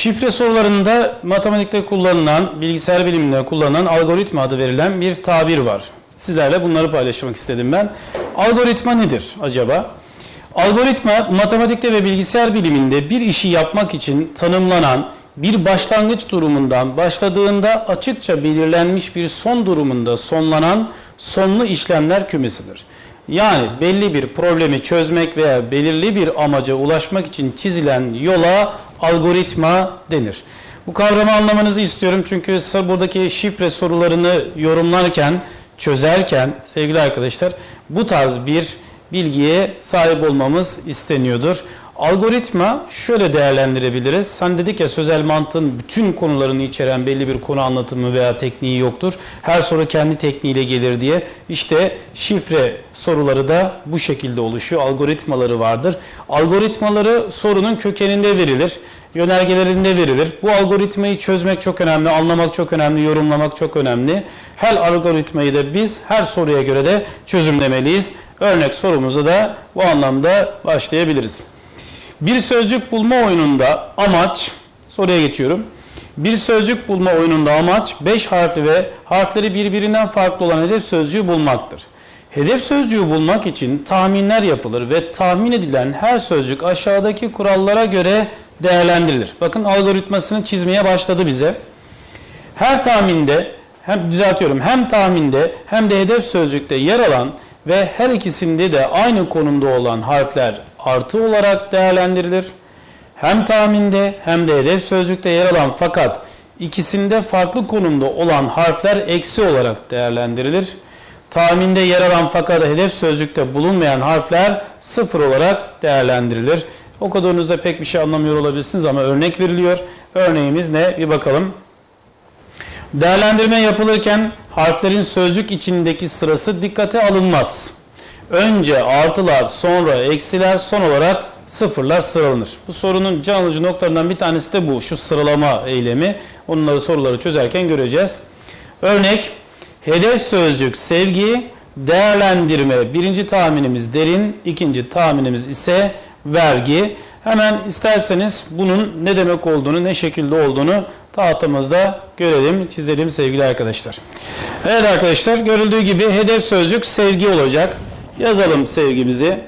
Şifre sorularında matematikte kullanılan, bilgisayar biliminde kullanılan algoritma adı verilen bir tabir var. Sizlerle bunları paylaşmak istedim ben. Algoritma nedir acaba? Algoritma matematikte ve bilgisayar biliminde bir işi yapmak için tanımlanan bir başlangıç durumundan başladığında açıkça belirlenmiş bir son durumunda sonlanan sonlu işlemler kümesidir. Yani belli bir problemi çözmek veya belirli bir amaca ulaşmak için çizilen yola algoritma denir. Bu kavramı anlamanızı istiyorum çünkü buradaki şifre sorularını yorumlarken, çözerken sevgili arkadaşlar bu tarz bir bilgiye sahip olmamız isteniyordur. Algoritma şöyle değerlendirebiliriz. Hani dedik ya sözel mantığın bütün konularını içeren belli bir konu anlatımı veya tekniği yoktur. Her soru kendi tekniğiyle gelir diye. İşte şifre soruları da bu şekilde oluşuyor. Algoritmaları vardır. Algoritmaları sorunun kökeninde verilir. Yönergelerinde verilir. Bu algoritmayı çözmek çok önemli, anlamak çok önemli, yorumlamak çok önemli. Her algoritmayı da biz her soruya göre de çözümlemeliyiz. Örnek sorumuza da bu anlamda başlayabiliriz. Bir sözcük bulma oyununda amaç, soruya geçiyorum. Bir sözcük bulma oyununda amaç 5 harfli ve harfleri birbirinden farklı olan hedef sözcüğü bulmaktır. Hedef sözcüğü bulmak için tahminler yapılır ve tahmin edilen her sözcük aşağıdaki kurallara göre değerlendirilir. Bakın algoritmasını çizmeye başladı bize. Her tahminde hem düzeltiyorum hem tahminde hem de hedef sözcükte yer alan ve her ikisinde de aynı konumda olan harfler artı olarak değerlendirilir. Hem tahminde hem de hedef sözcükte yer alan fakat ikisinde farklı konumda olan harfler eksi olarak değerlendirilir. Tahminde yer alan fakat hedef sözcükte bulunmayan harfler sıfır olarak değerlendirilir. Okuduğunuzda pek bir şey anlamıyor olabilirsiniz ama örnek veriliyor. Örneğimiz ne? Bir bakalım. Değerlendirme yapılırken harflerin sözcük içindeki sırası dikkate alınmaz. Önce artılar, sonra eksiler, son olarak sıfırlar sıralanır. Bu sorunun can alıcı noktalarından bir tanesi de bu. Şu sıralama eylemi. Onları soruları çözerken göreceğiz. Örnek, hedef sözcük sevgi, değerlendirme. Birinci tahminimiz derin, ikinci tahminimiz ise vergi. Hemen isterseniz bunun ne demek olduğunu, ne şekilde olduğunu tahtamızda görelim, çizelim sevgili arkadaşlar. Evet arkadaşlar görüldüğü gibi hedef sözcük sevgi olacak. Yazalım sevgimizi.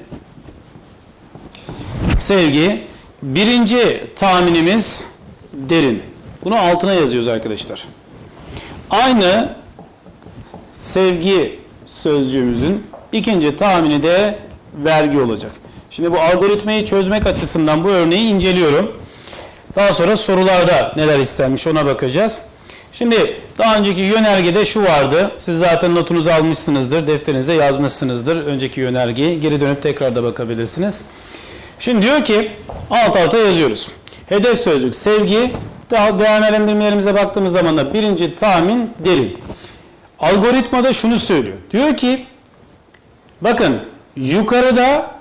Sevgi. Birinci tahminimiz derin. Bunu altına yazıyoruz arkadaşlar. Aynı sevgi sözcüğümüzün ikinci tahmini de vergi olacak. Şimdi bu algoritmayı çözmek açısından bu örneği inceliyorum. Daha sonra sorularda neler istenmiş ona bakacağız. Şimdi daha önceki yönergede şu vardı. Siz zaten notunuzu almışsınızdır, defterinize yazmışsınızdır önceki yönergeyi. Geri dönüp tekrar da bakabilirsiniz. Şimdi diyor ki alt alta yazıyoruz. Hedef sözcük sevgi. Daha değerlendirmelerimize baktığımız zaman da birinci tahmin derin. Algoritmada şunu söylüyor. Diyor ki bakın yukarıda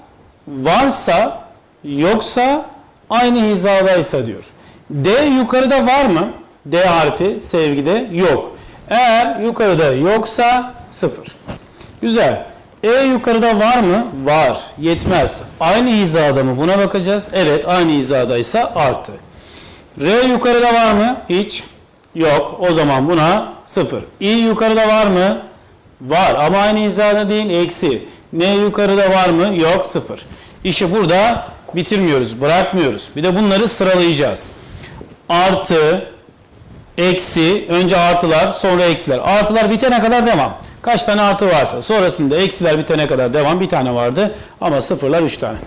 varsa yoksa aynı hizadaysa diyor. D yukarıda var mı? D harfi sevgide yok. Eğer yukarıda yoksa sıfır. Güzel. E yukarıda var mı? Var. Yetmez. Aynı hizada mı? Buna bakacağız. Evet aynı hizadaysa artı. R yukarıda var mı? Hiç. Yok. O zaman buna sıfır. İ yukarıda var mı? Var ama aynı hizada değil. Eksi. N yukarıda var mı? Yok. Sıfır. İşi burada bitirmiyoruz. Bırakmıyoruz. Bir de bunları sıralayacağız. Artı, eksi, önce artılar sonra eksiler. Artılar bitene kadar devam. Kaç tane artı varsa sonrasında eksiler bitene kadar devam. Bir tane vardı ama sıfırlar üç tane.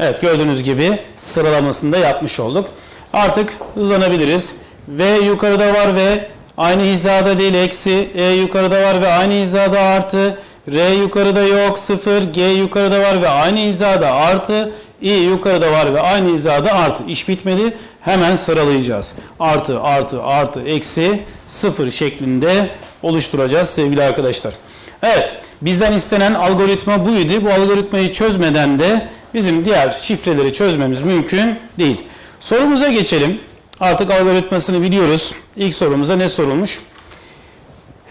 Evet gördüğünüz gibi sıralamasını da yapmış olduk. Artık hızlanabiliriz. V yukarıda var ve aynı hizada değil eksi. E yukarıda var ve aynı hizada artı. R yukarıda yok sıfır. G yukarıda var ve aynı hizada artı. İ yukarıda var ve aynı hizada artı. İş bitmedi. Hemen sıralayacağız. Artı, artı, artı, eksi, sıfır şeklinde oluşturacağız sevgili arkadaşlar. Evet, bizden istenen algoritma buydu. Bu algoritmayı çözmeden de bizim diğer şifreleri çözmemiz mümkün değil. Sorumuza geçelim. Artık algoritmasını biliyoruz. İlk sorumuza ne sorulmuş?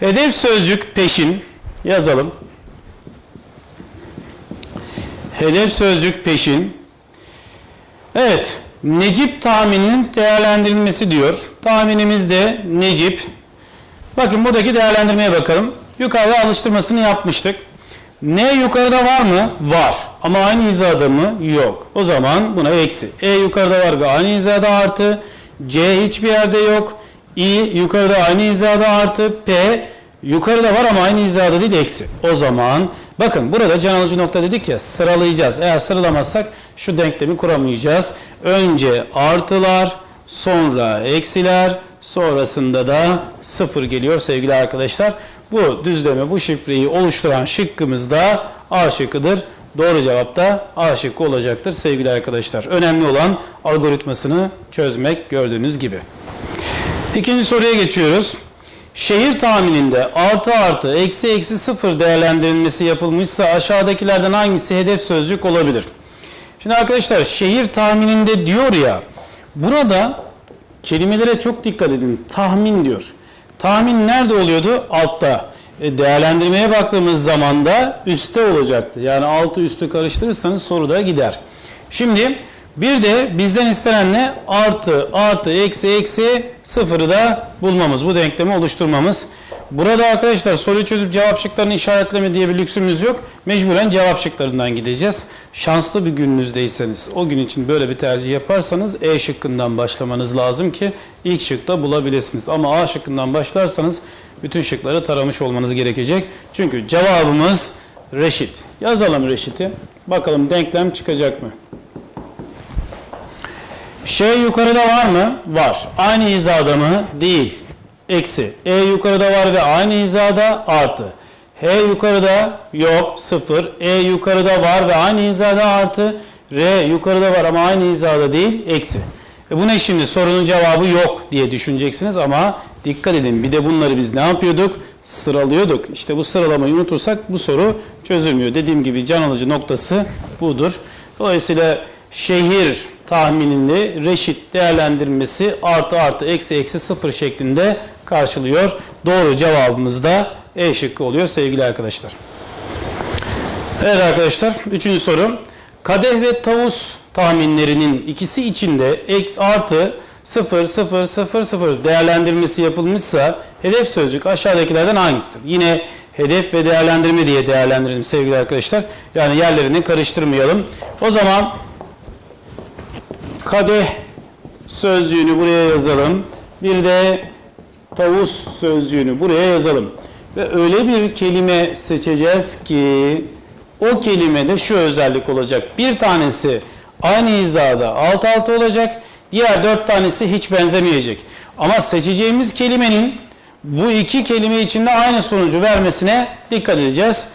Hedef sözcük peşin yazalım. Hedef sözcük peşin. Evet, Necip tahmininin değerlendirilmesi diyor. Tahminimiz de Necip. Bakın buradaki değerlendirmeye bakalım. Yukarıda alıştırmasını yapmıştık. N yukarıda var mı? Var. Ama aynı hizada mı? Yok. O zaman buna eksi. E yukarıda var ve aynı hizada artı. C hiçbir yerde yok. I yukarıda aynı hizada artı. P yukarıda var ama aynı hizada değil eksi. O zaman bakın burada can alıcı nokta dedik ya sıralayacağız. Eğer sıralamazsak şu denklemi kuramayacağız. Önce artılar sonra eksiler sonrasında da sıfır geliyor sevgili arkadaşlar. Bu düzleme bu şifreyi oluşturan şıkkımız da A şıkkıdır. Doğru cevap da A şıkkı olacaktır sevgili arkadaşlar. Önemli olan algoritmasını çözmek gördüğünüz gibi. İkinci soruya geçiyoruz. Şehir tahmininde artı artı eksi eksi sıfır değerlendirilmesi yapılmışsa aşağıdakilerden hangisi hedef sözcük olabilir? Şimdi arkadaşlar şehir tahmininde diyor ya burada kelimelere çok dikkat edin. Tahmin diyor. Tahmin nerede oluyordu? Altta. E, değerlendirmeye baktığımız zaman da üstte olacaktı. Yani altı üstü karıştırırsanız soruda gider. Şimdi bir de bizden istenen ne? Artı, artı, eksi, eksi, sıfırı da bulmamız. Bu denklemi oluşturmamız. Burada arkadaşlar soruyu çözüp cevap şıklarını işaretleme diye bir lüksümüz yok. Mecburen cevap şıklarından gideceğiz. Şanslı bir gününüzdeyseniz, o gün için böyle bir tercih yaparsanız E şıkkından başlamanız lazım ki ilk şıkta bulabilirsiniz. Ama A şıkkından başlarsanız bütün şıkları taramış olmanız gerekecek. Çünkü cevabımız reşit. Yazalım reşiti. Bakalım denklem çıkacak mı? Şey yukarıda var mı? Var. Aynı hizada mı? Değil. Eksi. E yukarıda var ve aynı hizada artı. H yukarıda yok. Sıfır. E yukarıda var ve aynı hizada artı. R yukarıda var ama aynı hizada değil. Eksi. E bu ne şimdi? Sorunun cevabı yok diye düşüneceksiniz ama dikkat edin. Bir de bunları biz ne yapıyorduk? Sıralıyorduk. İşte bu sıralamayı unutursak bu soru çözülmüyor. Dediğim gibi can alıcı noktası budur. Dolayısıyla şehir tahmininde reşit değerlendirmesi artı artı eksi eksi sıfır şeklinde karşılıyor. Doğru cevabımız da E şıkkı oluyor sevgili arkadaşlar. Evet arkadaşlar üçüncü soru. Kadeh ve tavus tahminlerinin ikisi içinde eksi artı 0 0 0 0 değerlendirmesi yapılmışsa hedef sözcük aşağıdakilerden hangisidir? Yine hedef ve değerlendirme diye değerlendirelim sevgili arkadaşlar. Yani yerlerini karıştırmayalım. O zaman kadeh sözcüğünü buraya yazalım. Bir de tavus sözcüğünü buraya yazalım. Ve öyle bir kelime seçeceğiz ki o kelimede şu özellik olacak. Bir tanesi aynı hizada alt alta olacak. Diğer dört tanesi hiç benzemeyecek. Ama seçeceğimiz kelimenin bu iki kelime içinde aynı sonucu vermesine dikkat edeceğiz.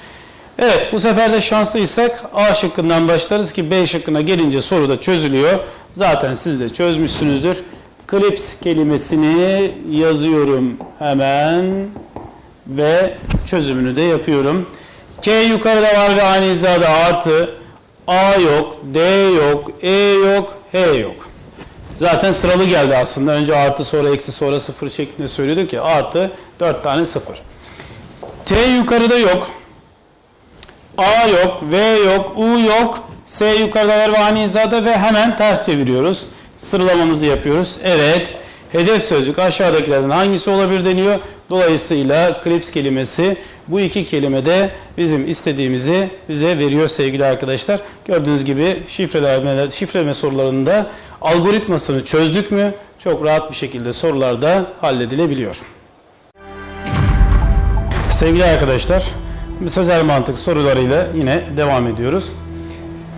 Evet bu sefer de şanslıysak A şıkkından başlarız ki B şıkkına gelince soru da çözülüyor. Zaten siz de çözmüşsünüzdür. Klips kelimesini yazıyorum hemen ve çözümünü de yapıyorum. K yukarıda var ve aynı hizada artı. A yok, D yok, E yok, H yok. Zaten sıralı geldi aslında. Önce artı sonra eksi sonra sıfır şeklinde söylüyorduk ki artı 4 tane sıfır. T yukarıda yok. A yok, V yok, U yok. S yukarıda var ve aynı hizada ve hemen ters çeviriyoruz. Sıralamamızı yapıyoruz. Evet. Hedef sözcük aşağıdakilerden hangisi olabilir deniyor. Dolayısıyla klips kelimesi bu iki kelimede bizim istediğimizi bize veriyor sevgili arkadaşlar. Gördüğünüz gibi şifreleme, şifreleme sorularında algoritmasını çözdük mü çok rahat bir şekilde sorularda halledilebiliyor. Sevgili arkadaşlar, sözel mantık sorularıyla yine devam ediyoruz.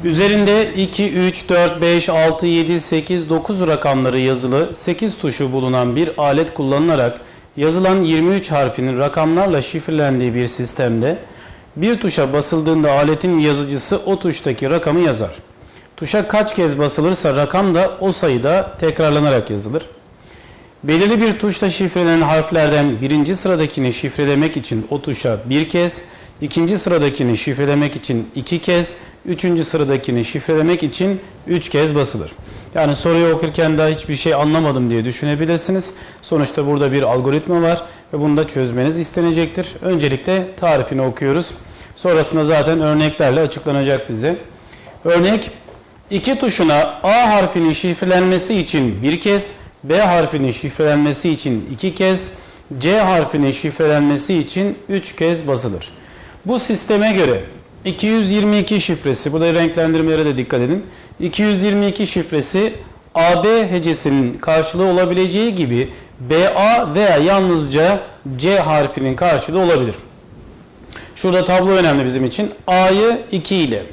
Üzerinde 2, 3, 4, 5, 6, 7, 8, 9 rakamları yazılı 8 tuşu bulunan bir alet kullanılarak yazılan 23 harfinin rakamlarla şifrelendiği bir sistemde bir tuşa basıldığında aletin yazıcısı o tuştaki rakamı yazar. Tuşa kaç kez basılırsa rakam da o sayıda tekrarlanarak yazılır. Belirli bir tuşla şifrelenen harflerden birinci sıradakini şifrelemek için o tuşa bir kez, ikinci sıradakini şifrelemek için iki kez, üçüncü sıradakini şifrelemek için üç kez basılır. Yani soruyu okurken daha hiçbir şey anlamadım diye düşünebilirsiniz. Sonuçta burada bir algoritma var ve bunu da çözmeniz istenecektir. Öncelikle tarifini okuyoruz. Sonrasında zaten örneklerle açıklanacak bize. Örnek İki tuşuna A harfinin şifrelenmesi için bir kez, B harfinin şifrelenmesi için iki kez, C harfinin şifrelenmesi için üç kez basılır. Bu sisteme göre 222 şifresi, burada renklendirmelere de dikkat edin. 222 şifresi AB hecesinin karşılığı olabileceği gibi BA veya yalnızca C harfinin karşılığı olabilir. Şurada tablo önemli bizim için. A'yı 2 ile,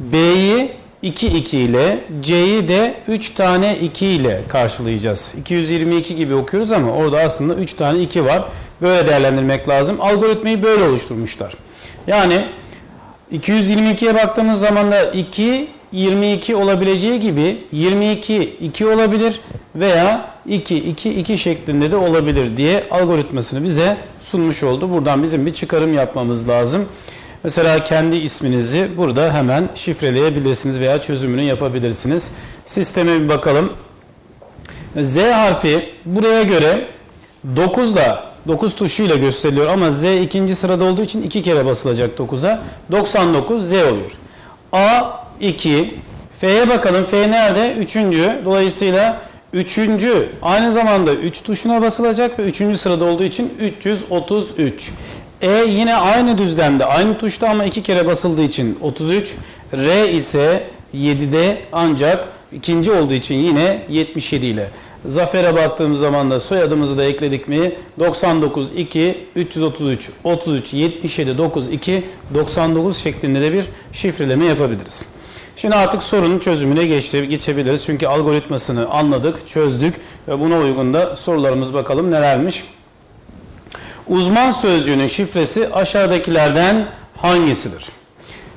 B'yi 2 2 ile, C'yi de 3 tane 2 ile karşılayacağız. 222 gibi okuyoruz ama orada aslında 3 tane 2 var. Böyle değerlendirmek lazım. Algoritmayı böyle oluşturmuşlar. Yani 222'ye baktığımız zaman da 2 22 olabileceği gibi 22 2 olabilir veya 2 2 2 şeklinde de olabilir diye algoritmasını bize sunmuş oldu. Buradan bizim bir çıkarım yapmamız lazım. Mesela kendi isminizi burada hemen şifreleyebilirsiniz veya çözümünü yapabilirsiniz. Sisteme bir bakalım. Z harfi buraya göre 9 ile 9 tuşuyla gösteriliyor ama Z ikinci sırada olduğu için iki kere basılacak 9'a. 99 Z oluyor. A 2 F'ye bakalım. F nerede? Üçüncü. Dolayısıyla üçüncü aynı zamanda 3 tuşuna basılacak ve üçüncü sırada olduğu için 333. E yine aynı düzlemde, aynı tuşta ama iki kere basıldığı için 33. R ise 7'de ancak ikinci olduğu için yine 77 ile. Zafer'e baktığımız zaman da soyadımızı da ekledik mi? 99 2 333 33 77 9 2 99 şeklinde de bir şifreleme yapabiliriz. Şimdi artık sorunun çözümüne geçebiliriz. Çünkü algoritmasını anladık, çözdük ve buna uygun da sorularımız bakalım nelermiş. Uzman sözcüğünün şifresi aşağıdakilerden hangisidir?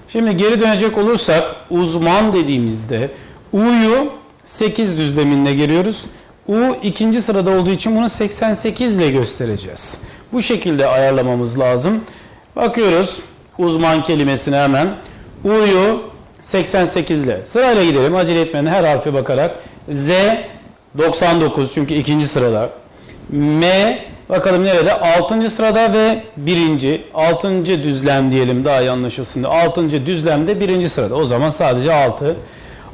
Şimdi geri dönecek olursak uzman dediğimizde U'yu 8 düzleminde giriyoruz. U ikinci sırada olduğu için bunu 88 ile göstereceğiz. Bu şekilde ayarlamamız lazım. Bakıyoruz uzman kelimesine hemen. U'yu 88 ile sırayla gidelim. Acele etmeyin her harfe bakarak. Z 99 çünkü ikinci sırada. M bakalım nerede? 6. sırada ve 1. 6. düzlem diyelim daha iyi anlaşılsın. 6. düzlemde 1. sırada. O zaman sadece 6.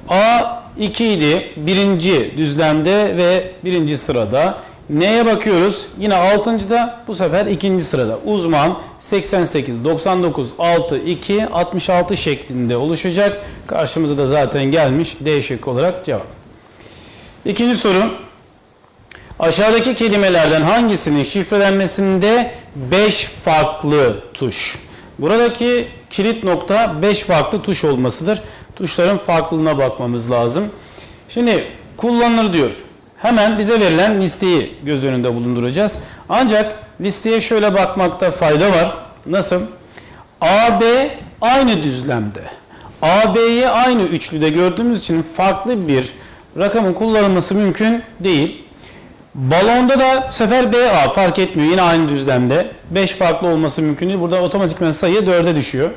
A 2 idi. 1. düzlemde ve 1. sırada. Neye bakıyoruz? Yine 6.da bu sefer 2. sırada. Uzman 88, 99, 6, 2, 66 şeklinde oluşacak. Karşımıza da zaten gelmiş D şıkkı olarak cevap. İkinci soru. Aşağıdaki kelimelerden hangisinin şifrelenmesinde 5 farklı tuş? Buradaki kilit nokta 5 farklı tuş olmasıdır. Tuşların farklılığına bakmamız lazım. Şimdi kullanılır diyor. Hemen bize verilen listeyi göz önünde bulunduracağız. Ancak listeye şöyle bakmakta fayda var. Nasıl? AB aynı düzlemde. AB'yi aynı üçlüde gördüğümüz için farklı bir rakamın kullanılması mümkün değil. Balonda da bu sefer BA fark etmiyor. Yine aynı düzlemde. 5 farklı olması mümkün değil. Burada otomatikman sayı 4'e düşüyor.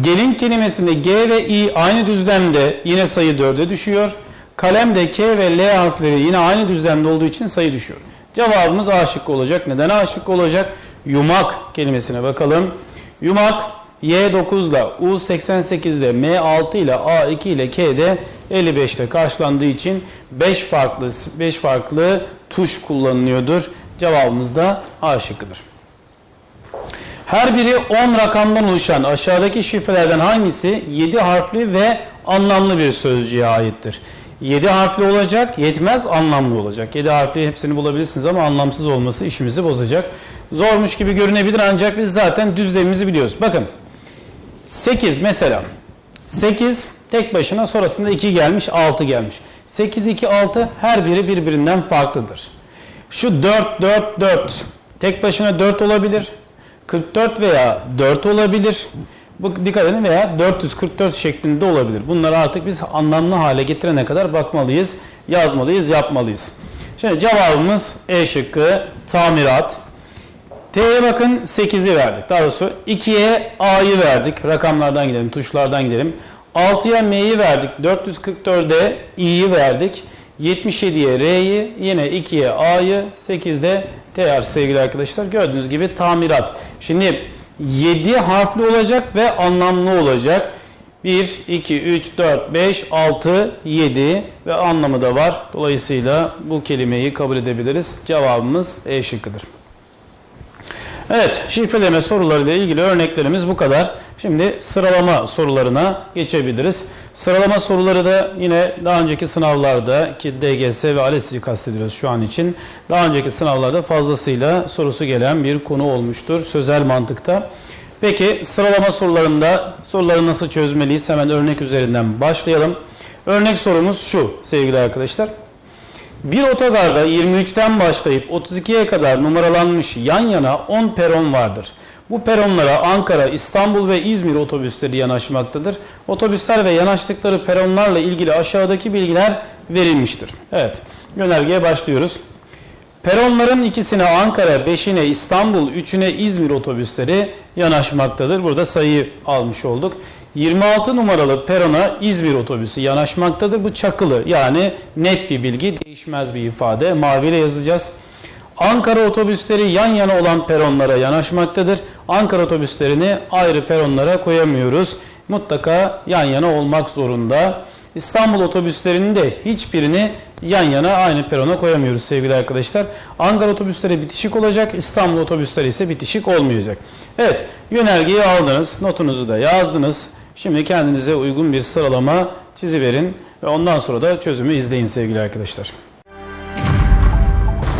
Gelin kelimesinde G ve I aynı düzlemde yine sayı 4'e düşüyor. Kalemde K ve L harfleri yine aynı düzlemde olduğu için sayı düşüyor. Cevabımız A şıkkı olacak. Neden A şıkkı olacak? Yumak kelimesine bakalım. Yumak Y9 ile U88 ile M6 ile A2 ile K'de 55 ile karşılandığı için 5 farklı 5 farklı tuş kullanılıyordur. Cevabımız da A şıkkıdır. Her biri 10 rakamdan oluşan aşağıdaki şifrelerden hangisi 7 harfli ve anlamlı bir sözcüğe aittir? 7 harfli olacak, yetmez anlamlı olacak. 7 harfli hepsini bulabilirsiniz ama anlamsız olması işimizi bozacak. Zormuş gibi görünebilir ancak biz zaten düzlemimizi biliyoruz. Bakın 8 mesela 8 tek başına sonrasında 2 gelmiş 6 gelmiş. 8, 2, 6 her biri birbirinden farklıdır. Şu 4, 4, 4 tek başına 4 olabilir. 44 veya 4 olabilir. Bu dikkat edin veya 444 şeklinde olabilir. Bunları artık biz anlamlı hale getirene kadar bakmalıyız, yazmalıyız, yapmalıyız. Şimdi cevabımız E şıkkı tamirat. T'ye bakın 8'i verdik. Daha doğrusu 2'ye A'yı verdik. Rakamlardan gidelim, tuşlardan gidelim. 6'ya M'yi verdik. 444'e İ'yi verdik. 77'ye R'yi, yine 2'ye A'yı, 8'de TR sevgili arkadaşlar. Gördüğünüz gibi tamirat. Şimdi 7 harfli olacak ve anlamlı olacak. 1, 2, 3, 4, 5, 6, 7 ve anlamı da var. Dolayısıyla bu kelimeyi kabul edebiliriz. Cevabımız E şıkkıdır. Evet, şifreleme sorularıyla ilgili örneklerimiz bu kadar. Şimdi sıralama sorularına geçebiliriz. Sıralama soruları da yine daha önceki sınavlarda ki DGS ve ALES'i kastediyoruz şu an için. Daha önceki sınavlarda fazlasıyla sorusu gelen bir konu olmuştur sözel mantıkta. Peki sıralama sorularında soruları nasıl çözmeliyiz? Hemen örnek üzerinden başlayalım. Örnek sorumuz şu sevgili arkadaşlar. Bir otogarda 23'ten başlayıp 32'ye kadar numaralanmış yan yana 10 peron vardır. Bu peronlara Ankara, İstanbul ve İzmir otobüsleri yanaşmaktadır. Otobüsler ve yanaştıkları peronlarla ilgili aşağıdaki bilgiler verilmiştir. Evet, yönergeye başlıyoruz. Peronların ikisine Ankara, beşine İstanbul, üçüne İzmir otobüsleri yanaşmaktadır. Burada sayıyı almış olduk. 26 numaralı perona İzmir otobüsü yanaşmaktadır. Bu çakılı yani net bir bilgi, değişmez bir ifade. Maviyle yazacağız. Ankara otobüsleri yan yana olan peronlara yanaşmaktadır. Ankara otobüslerini ayrı peronlara koyamıyoruz. Mutlaka yan yana olmak zorunda. İstanbul otobüslerinin de hiçbirini yan yana aynı perona koyamıyoruz sevgili arkadaşlar. Ankara otobüsleri bitişik olacak, İstanbul otobüsleri ise bitişik olmayacak. Evet, yönergeyi aldınız, notunuzu da yazdınız. Şimdi kendinize uygun bir sıralama çiziverin ve ondan sonra da çözümü izleyin sevgili arkadaşlar.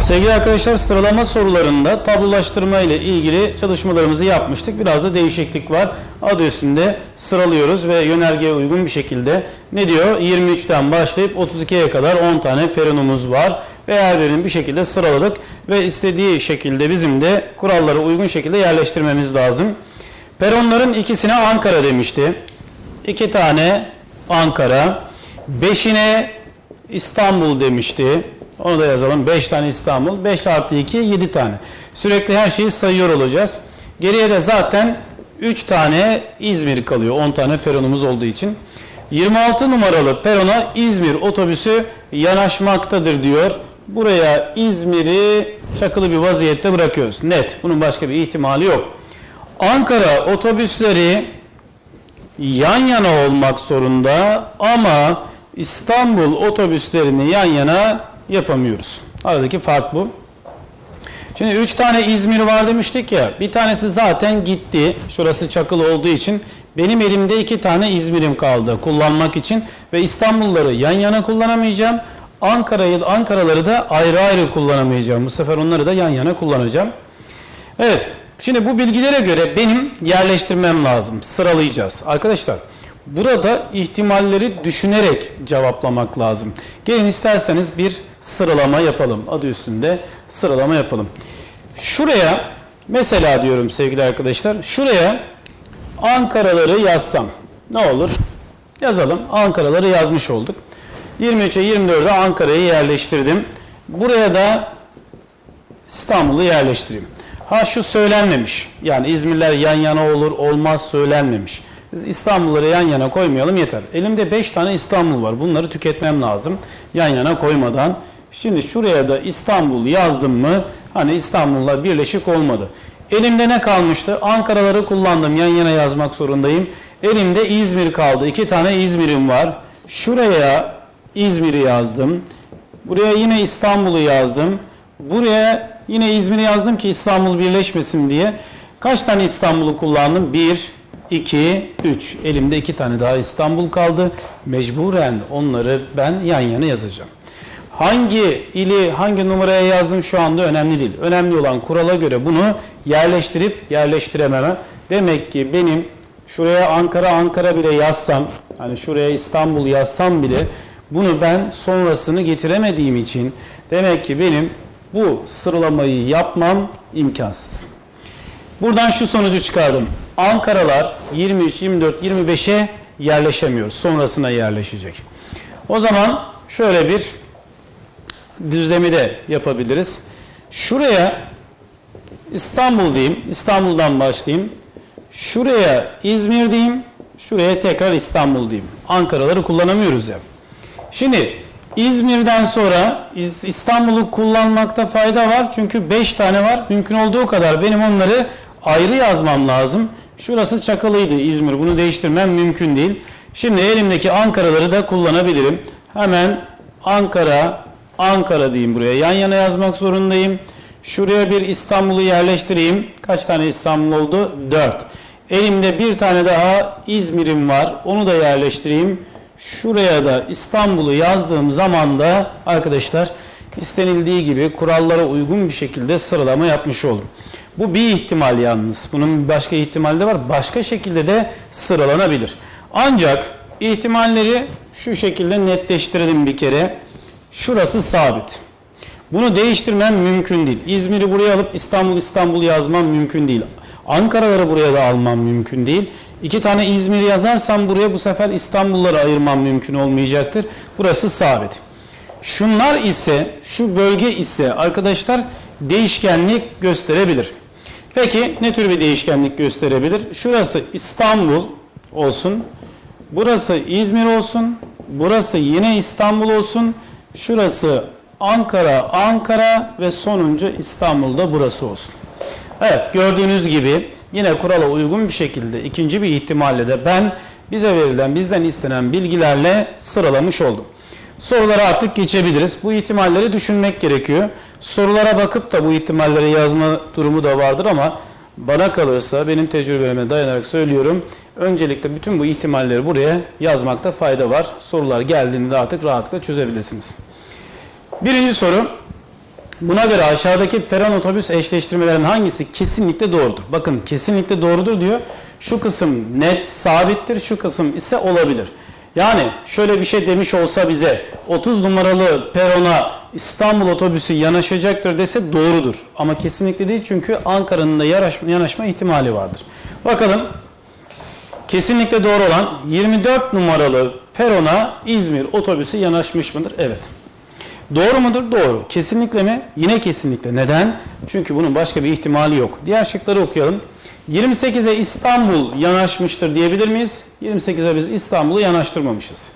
Sevgili arkadaşlar sıralama sorularında tablolaştırma ile ilgili çalışmalarımızı yapmıştık. Biraz da değişiklik var. Adı üstünde sıralıyoruz ve yönergeye uygun bir şekilde ne diyor? 23'ten başlayıp 32'ye kadar 10 tane peronumuz var. Ve her birini bir şekilde sıraladık ve istediği şekilde bizim de kurallara uygun şekilde yerleştirmemiz lazım. Peronların ikisine Ankara demişti. İki tane Ankara. Beşine İstanbul demişti. Onu da yazalım. 5 tane İstanbul. 5 artı 2 7 tane. Sürekli her şeyi sayıyor olacağız. Geriye de zaten 3 tane İzmir kalıyor. 10 tane peronumuz olduğu için. 26 numaralı perona İzmir otobüsü yanaşmaktadır diyor. Buraya İzmir'i çakılı bir vaziyette bırakıyoruz. Net. Bunun başka bir ihtimali yok. Ankara otobüsleri yan yana olmak zorunda ama İstanbul otobüslerini yan yana yapamıyoruz. Aradaki fark bu. Şimdi 3 tane İzmir var demiştik ya. Bir tanesi zaten gitti. Şurası çakılı olduğu için. Benim elimde iki tane İzmir'im kaldı kullanmak için. Ve İstanbulları yan yana kullanamayacağım. Ankara'yı, Ankaraları da ayrı ayrı kullanamayacağım. Bu sefer onları da yan yana kullanacağım. Evet. Şimdi bu bilgilere göre benim yerleştirmem lazım. Sıralayacağız. Arkadaşlar burada ihtimalleri düşünerek cevaplamak lazım. Gelin isterseniz bir sıralama yapalım. Adı üstünde sıralama yapalım. Şuraya mesela diyorum sevgili arkadaşlar. Şuraya Ankaraları yazsam ne olur? Yazalım. Ankaraları yazmış olduk. 23'e 24'e Ankara'yı yerleştirdim. Buraya da İstanbul'u yerleştireyim. Ha şu söylenmemiş. Yani İzmirler yan yana olur olmaz söylenmemiş. Biz İstanbul'ları yan yana koymayalım yeter. Elimde 5 tane İstanbul var. Bunları tüketmem lazım. Yan yana koymadan. Şimdi şuraya da İstanbul yazdım mı? Hani İstanbul'la birleşik olmadı. Elimde ne kalmıştı? Ankara'ları kullandım. Yan yana yazmak zorundayım. Elimde İzmir kaldı. İki tane İzmir'im var. Şuraya İzmir'i yazdım. Buraya yine İstanbul'u yazdım. Buraya yine İzmir'i yazdım ki İstanbul birleşmesin diye. Kaç tane İstanbul'u kullandım? 1, 2, 3. Elimde iki tane daha İstanbul kaldı. Mecburen onları ben yan yana yazacağım. Hangi ili hangi numaraya yazdım şu anda önemli değil. Önemli olan kurala göre bunu yerleştirip yerleştirememe. Demek ki benim şuraya Ankara Ankara bile yazsam, hani şuraya İstanbul yazsam bile bunu ben sonrasını getiremediğim için demek ki benim bu sıralamayı yapmam imkansız. Buradan şu sonucu çıkardım. Ankaralar 23, 24, 25'e yerleşemiyor. Sonrasına yerleşecek. O zaman şöyle bir düzlemi de yapabiliriz. Şuraya İstanbul diyeyim. İstanbul'dan başlayayım. Şuraya İzmir diyeyim. Şuraya tekrar İstanbul diyeyim. Ankaraları kullanamıyoruz ya. Şimdi İzmir'den sonra İstanbul'u kullanmakta fayda var. Çünkü 5 tane var. Mümkün olduğu kadar benim onları ayrı yazmam lazım. Şurası Çakalıydı İzmir. Bunu değiştirmem mümkün değil. Şimdi elimdeki Ankara'ları da kullanabilirim. Hemen Ankara, Ankara diyeyim buraya. Yan yana yazmak zorundayım. Şuraya bir İstanbul'u yerleştireyim. Kaç tane İstanbul oldu? 4. Elimde bir tane daha İzmir'im var. Onu da yerleştireyim. Şuraya da İstanbul'u yazdığım zaman da arkadaşlar istenildiği gibi kurallara uygun bir şekilde sıralama yapmış oldum. Bu bir ihtimal yalnız. Bunun başka ihtimali de var. Başka şekilde de sıralanabilir. Ancak ihtimalleri şu şekilde netleştirelim bir kere. Şurası sabit. Bunu değiştirmem mümkün değil. İzmir'i buraya alıp İstanbul İstanbul yazmam mümkün değil. Ankara'ları buraya da almam mümkün değil. İki tane İzmir yazarsam buraya bu sefer İstanbul'ları ayırmam mümkün olmayacaktır. Burası sabit. Şunlar ise, şu bölge ise arkadaşlar değişkenlik gösterebilir. Peki ne tür bir değişkenlik gösterebilir? Şurası İstanbul olsun. Burası İzmir olsun. Burası yine İstanbul olsun. Şurası Ankara, Ankara ve sonuncu İstanbul'da burası olsun. Evet gördüğünüz gibi yine kurala uygun bir şekilde ikinci bir ihtimalle de ben bize verilen bizden istenen bilgilerle sıralamış oldum. Sorulara artık geçebiliriz. Bu ihtimalleri düşünmek gerekiyor. Sorulara bakıp da bu ihtimalleri yazma durumu da vardır ama bana kalırsa benim tecrübeme dayanarak söylüyorum. Öncelikle bütün bu ihtimalleri buraya yazmakta fayda var. Sorular geldiğinde artık rahatlıkla çözebilirsiniz. Birinci soru. Buna göre aşağıdaki peron otobüs eşleştirmelerin hangisi kesinlikle doğrudur? Bakın kesinlikle doğrudur diyor. Şu kısım net sabittir, şu kısım ise olabilir. Yani şöyle bir şey demiş olsa bize 30 numaralı perona İstanbul otobüsü yanaşacaktır dese doğrudur. Ama kesinlikle değil çünkü Ankara'nın da yanaşma, yanaşma ihtimali vardır. Bakalım kesinlikle doğru olan 24 numaralı perona İzmir otobüsü yanaşmış mıdır? Evet. Doğru mudur? Doğru. Kesinlikle mi? Yine kesinlikle. Neden? Çünkü bunun başka bir ihtimali yok. Diğer şıkları okuyalım. 28'e İstanbul yanaşmıştır diyebilir miyiz? 28'e biz İstanbul'u yanaştırmamışız.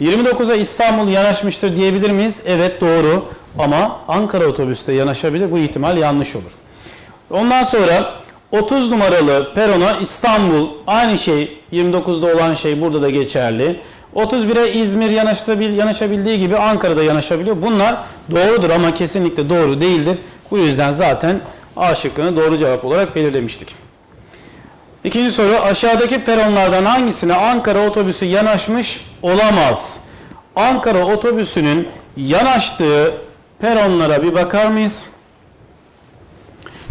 29'a İstanbul yanaşmıştır diyebilir miyiz? Evet doğru. Ama Ankara otobüste yanaşabilir. Bu ihtimal yanlış olur. Ondan sonra 30 numaralı perona İstanbul aynı şey 29'da olan şey burada da geçerli. 31'e İzmir yanaşabil, yanaşabildiği gibi Ankara'da yanaşabiliyor. Bunlar doğrudur ama kesinlikle doğru değildir. Bu yüzden zaten A şıkkını doğru cevap olarak belirlemiştik. İkinci soru aşağıdaki peronlardan hangisine Ankara otobüsü yanaşmış olamaz? Ankara otobüsünün yanaştığı peronlara bir bakar mıyız?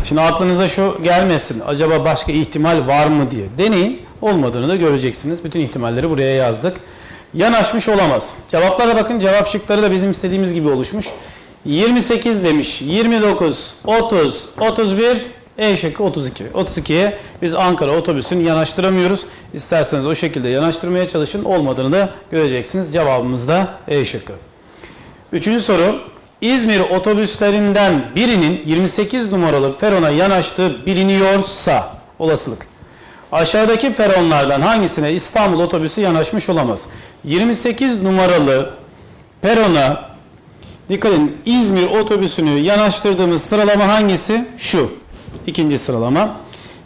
Şimdi aklınıza şu gelmesin. Acaba başka ihtimal var mı diye. Deneyin. Olmadığını da göreceksiniz. Bütün ihtimalleri buraya yazdık. Yanaşmış olamaz. Cevaplara bakın. Cevap şıkları da bizim istediğimiz gibi oluşmuş. 28 demiş. 29, 30, 31, E şıkkı 32. 32'ye biz Ankara otobüsünü yanaştıramıyoruz. İsterseniz o şekilde yanaştırmaya çalışın. Olmadığını da göreceksiniz. Cevabımız da E şıkkı. Üçüncü soru. İzmir otobüslerinden birinin 28 numaralı perona yanaştığı biliniyorsa olasılık. Aşağıdaki peronlardan hangisine İstanbul otobüsü yanaşmış olamaz? 28 numaralı perona dikkat edin İzmir otobüsünü yanaştırdığımız sıralama hangisi? Şu. İkinci sıralama.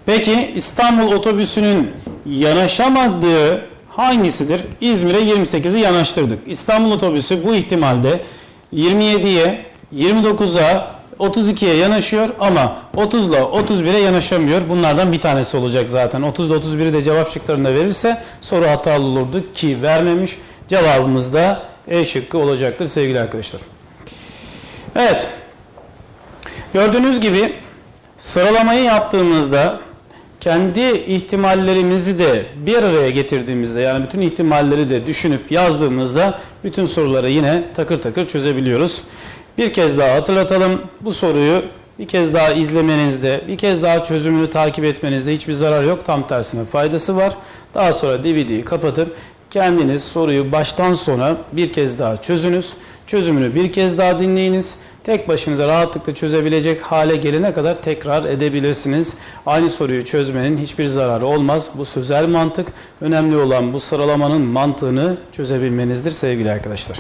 Peki İstanbul otobüsünün yanaşamadığı hangisidir? İzmir'e 28'i yanaştırdık. İstanbul otobüsü bu ihtimalde 27'ye, 29'a, 32'ye yanaşıyor ama 30 ile 31'e yanaşamıyor. Bunlardan bir tanesi olacak zaten. 30 ile 31'i de cevap şıklarında verirse soru hatalı olurdu ki vermemiş. Cevabımız da E şıkkı olacaktır sevgili arkadaşlar. Evet. Gördüğünüz gibi sıralamayı yaptığımızda kendi ihtimallerimizi de bir araya getirdiğimizde yani bütün ihtimalleri de düşünüp yazdığımızda bütün soruları yine takır takır çözebiliyoruz. Bir kez daha hatırlatalım. Bu soruyu bir kez daha izlemenizde, bir kez daha çözümünü takip etmenizde hiçbir zarar yok. Tam tersine faydası var. Daha sonra DVD'yi kapatıp kendiniz soruyu baştan sona bir kez daha çözünüz. Çözümünü bir kez daha dinleyiniz. Tek başınıza rahatlıkla çözebilecek hale gelene kadar tekrar edebilirsiniz. Aynı soruyu çözmenin hiçbir zararı olmaz. Bu sözel mantık. Önemli olan bu sıralamanın mantığını çözebilmenizdir sevgili arkadaşlar.